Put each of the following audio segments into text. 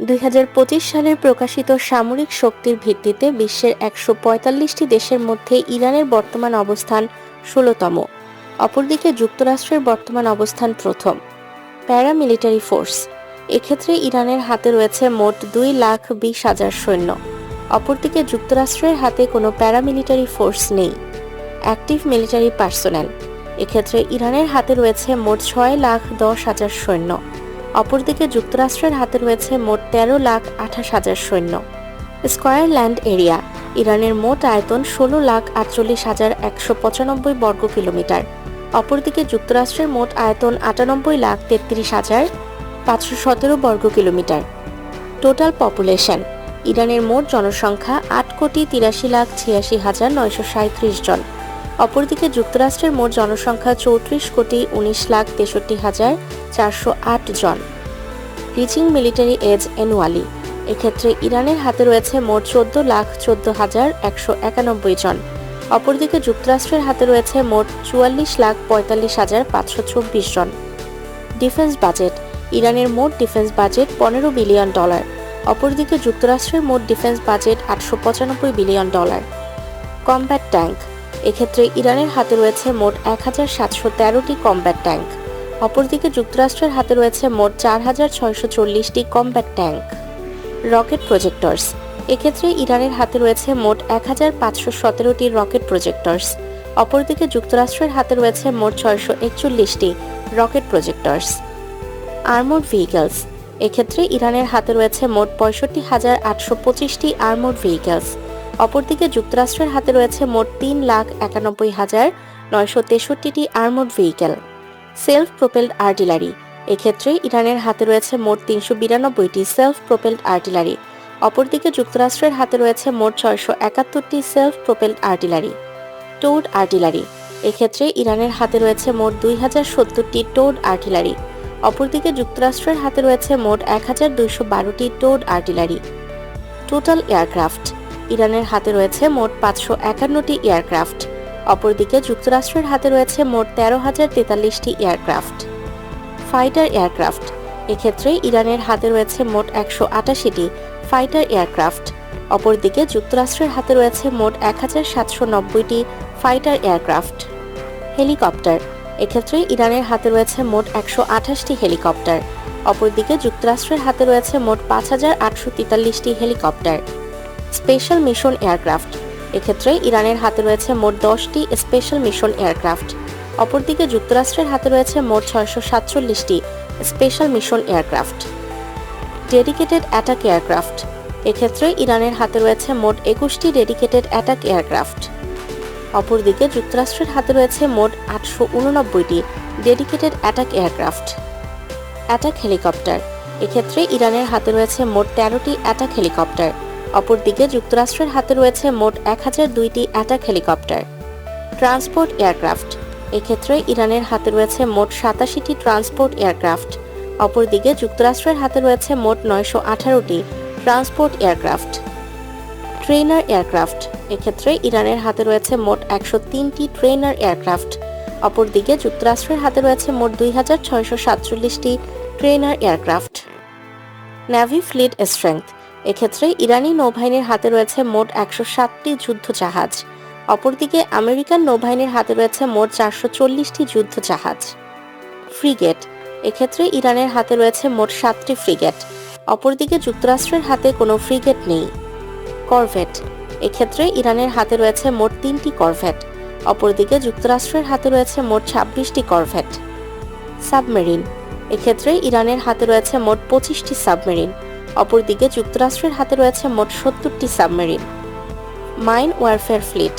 দুই সালের প্রকাশিত সামরিক শক্তির ভিত্তিতে বিশ্বের একশো পঁয়তাল্লিশটি দেশের মধ্যে ইরানের বর্তমান অবস্থান ষোলতম, অপরদিকে যুক্তরাষ্ট্রের বর্তমান অবস্থান প্রথম প্যারামিলিটারি ফোর্স এক্ষেত্রে ইরানের হাতে রয়েছে মোট দুই লাখ বিশ হাজার সৈন্য, অপরদিকে যুক্তরাষ্ট্রের হাতে কোনো প্যারামিলিটারি ফোর্স নেই অ্যাক্টিভ মিলিটারি পার্সোনেল এক্ষেত্রে ইরানের হাতে রয়েছে মোট ছয় লাখ দশ হাজার সৈন্য। অপরদিকে যুক্তরাষ্ট্রের হাতে রয়েছে মোট তেরো লাখ আঠাশ হাজার সৈন্য। স্কয়ার ল্যান্ড এরিয়া, ইরানের মোট আয়তন ষোলো লাখ আটচল্লিশ হাজার একশো পঁচানব্বই বর্গ কিলোমিটার। অপরদিকে যুক্তরাষ্ট্রের মোট আয়তন আটানব্বই লাখ তেত্রিশ হাজার পাঁচশো সতেরো বর্গ কিলোমিটার। টোটাল পপুলেশন, ইরানের মোট জনসংখ্যা আট কোটি তিরাশি লাখ ছিয়াশি হাজার নয়শো সাঁত্রিশ জন। অপরদিকে যুক্তরাষ্ট্রের মোট জনসংখ্যা চৌত্রিশ কোটি উনিশ লাখ তেষট্টি হাজার চারশো আট জন। Reaching military age annually. এক্ষেত্রে ইরানের হাতে রয়েছে মোট চোদ্দ লাখ চোদ্দ হাজার একশো একানব্বই জন। অপরদিকে যুক্তরাষ্ট্রের হাতে রয়েছে মোট চুয়াল্লিশ লাখ পঁয়তাল্লিশ হাজার পাঁচশো চব্বিশ জন। Defence budget. ইরানের মোট ডিফেন্স বাজেট পনেরো বিলিয়ন ডলার। অপরদিকে যুক্তরাষ্ট্রের মোট ডিফেন্স বাজেট আটশো পঁচানব্বই বিলিয়ন ডলার। Combat tank. এক্ষেত্রে ইরানের হাতে রয়েছে মোট এক হাজার সাতশো তেরোটি কম্ব্যাট ট্যাঙ্ক অপরদিকে যুক্তরাষ্ট্রের হাতে রয়েছে মোট চার হাজার ছয়শো চল্লিশটি কম্ব্যাট ট্যাঙ্ক রকেট প্রজেক্টর্স এক্ষেত্রে ইরানের হাতে রয়েছে মোট এক হাজার পাঁচশো সতেরোটি রকেট প্রজেক্টর্স অপরদিকে যুক্তরাষ্ট্রের হাতে রয়েছে মোট ছয়শো একচল্লিশটি রকেট প্রজেক্টর্স আর্মোড ভেহিকলস এক্ষেত্রে ইরানের হাতে রয়েছে মোট পঁয়ষট্টি হাজার আটশো পঁচিশটি আর্মোড ভেহিকলস অপরদিকে যুক্তরাষ্ট্রের হাতে রয়েছে মোট তিন লাখ একানব্বই হাজার নয়শো তেষট্টিটি armoured vehicle. Self propelled artillery. এক্ষেত্রে ইরানের হাতে রয়েছে মোট তিনশো বিরানব্বইটি সেলফ প্রোপেলড আর্টিলারি। অপরদিকে যুক্তরাষ্ট্রের হাতে রয়েছে মোট ছয়শো একাত্তরটি self propelled artillery. Towed artillery. এক্ষেত্রে ইরানের হাতে রয়েছে মোট দুই হাজার সত্তরটি টোড আর্টিলারি। অপরদিকে যুক্তরাষ্ট্রের হাতে রয়েছে মোট এক হাজার দুইশো বারোটি টোড আর্টিলারি। Total aircraft. ইরানের হাতে রয়েছে মোট পাঁচশো একান্নটি এয়ারক্রাফট। অপরদিকে যুক্তরাষ্ট্রের হাতে রয়েছে মোট তেরো হাজার তেতাল্লিশটি এয়ারক্রাফট। Fighter aircraft. এক্ষেত্রে ইরানের হাতে রয়েছে মোট একশো আটাশিটি ফাইটার এয়ারক্রাফট। অপরদিকে যুক্তরাষ্ট্রের হাতে রয়েছে মোট এক হাজার সাতশো নব্বইটি ফাইটার এয়ারক্রাফট। হেলিকপ্টার। এক্ষেত্রে ইরানের হাতে রয়েছে মোট একশো আঠাশটি হেলিকপ্টার। অপরদিকে যুক্তরাষ্ট্রের হাতে রয়েছে মোট পাঁচ হাজার আটশো তেতাল্লিশটি হেলিকপ্টার। Special mission aircraft. এক্ষেত্রে ইরানের হাতে রয়েছে মোট দশটি স্পেশাল মিশন এয়ারক্রাফট। অপরদিকে যুক্তরাষ্ট্রের হাতে রয়েছে মোট ছয়শো সাতচল্লিশটি special mission aircraft. Dedicated attack aircraft. এক্ষেত্রে ইরানের হাতে রয়েছে মোট একুশটি ডেডিকেটেড অ্যাটাক এয়ারক্রাফট। অপরদিকে যুক্তরাষ্ট্রের হাতে রয়েছে মোট আটশো উননব্বইটি dedicated attack aircraft. Attack helicopter. এক্ষেত্রে ইরানের হাতে রয়েছে মোট তেরোটি অ্যাটাক হেলিকপ্টার। অপরদিকে যুক্তরাষ্ট্রের হাতে রয়েছে মোট এক হাজার দুইটি অ্যাটাক হেলিকপ্টার। Transport aircraft. এক্ষেত্রে ইরানের হাতে রয়েছে মোট সাতাশিটি ট্রান্সপোর্ট এয়ারক্রাফট। অপরদিকে যুক্তরাষ্ট্রের হাতে রয়েছে মোট নয়শো আঠারোটি ট্রান্সপোর্ট এয়ারক্রাফট। Trainer aircraft. এক্ষেত্রে ইরানের হাতে রয়েছে মোট একশো তিনটি ট্রেনার এয়ারক্রাফট। অপরদিকে যুক্তরাষ্ট্রের হাতে রয়েছে মোট দুই হাজার ছয়শো সাতচল্লিশটি trainer aircraft. Navy fleet strength. এক্ষেত্রে ইরানি নৌবাহিনীর হাতে রয়েছে মোট একশো সাতটি যুদ্ধ জাহাজ অপরদিকে আমেরিকান নৌবাহিনীর হাতে রয়েছে মোট চারশো চল্লিশটি যুদ্ধ জাহাজ ফ্রিগেট, এক্ষেত্রে ইরানের হাতে রয়েছে মোট সাতটি ফ্রিগেট। অপরদিকে যুক্তরাষ্ট্রের হাতে কোনো ফ্রিগেট নেই। করভেট, এক্ষেত্রে ইরানের হাতে রয়েছে মোট তিনটি করভেট। অপরদিকে যুক্তরাষ্ট্রের হাতে রয়েছে মোট ছাব্বিশটি করভেট। সাবমেরিন, এক্ষেত্রে ইরানের হাতে রয়েছে মোট পঁচিশটি সাবমেরিন। অপরদিকে যুক্তরাষ্ট্রের হাতে রয়েছে মোট সত্তরটি সাবমেরিন। Mine warfare fleet.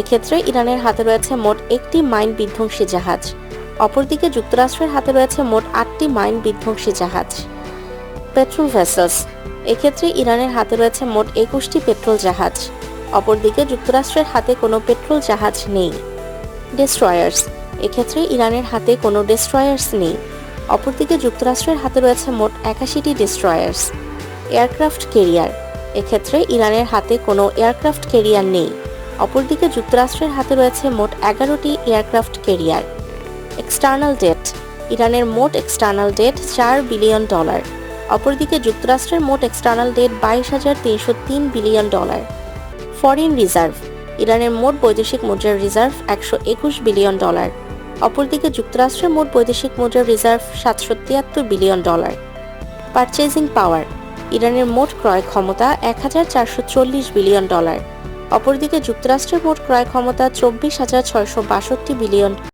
এক্ষেত্রে ইরানের হাতে রয়েছে মোট একটি মাইন বিধ্বংসী জাহাজ। অপরদিকে যুক্তরাষ্ট্রের হাতে রয়েছে মোট আটটি মাইন বিধ্বংসী জাহাজ। Patrol vessels. এক্ষেত্রে ইরানের হাতে রয়েছে মোট একুশটি পেট্রোল জাহাজ। অপরদিকে যুক্তরাষ্ট্রের হাতে কোনো পেট্রোল জাহাজ নেই। ডেস্ট্রয়ার্স। এক্ষেত্রে ইরানের হাতে কোনো ডেস্ট্রয়ার্স নেই। অপরদিকে যুক্তরাষ্ট্রের হাতে রয়েছে মোট একাশিটি ডেস্ট্রয়ার্স। Aircraft career. এক্ষেত্রে ইরানের হাতে কোনো এয়ারক্রাফট কেরিয়ার নেই। অপরদিকে যুক্তরাষ্ট্রের হাতে রয়েছে মোট এগারোটি এয়ারক্রাফট কেরিয়ার। External debt. ইরানের মোট এক্সটার্নাল ডেট চার বিলিয়ন ডলার। অপরদিকে যুক্তরাষ্ট্রের মোট এক্সটার্নাল ডেট বাইশ হাজার তিনশো তিন বিলিয়ন ডলার। Foreign reserve. ইরানের মোট বৈদেশিক মুদ্রার রিজার্ভ একশো একুশ বিলিয়ন ডলার। অপরদিকে যুক্তরাষ্ট্রের মোট বৈদেশিক মুদ্রার রিজার্ভ সাতশো তিয়াত্তর বিলিয়ন ডলার। পারচেজিং পাওয়ার। ইরানের মোট ক্রয় ক্ষমতা এক হাজার চারশো চল্লিশ বিলিয়ন ডলার। অপরদিকে যুক্তরাষ্ট্রের মোট ক্রয় ক্ষমতা চব্বিশ হাজার ছয়শো বাষট্টি বিলিয়ন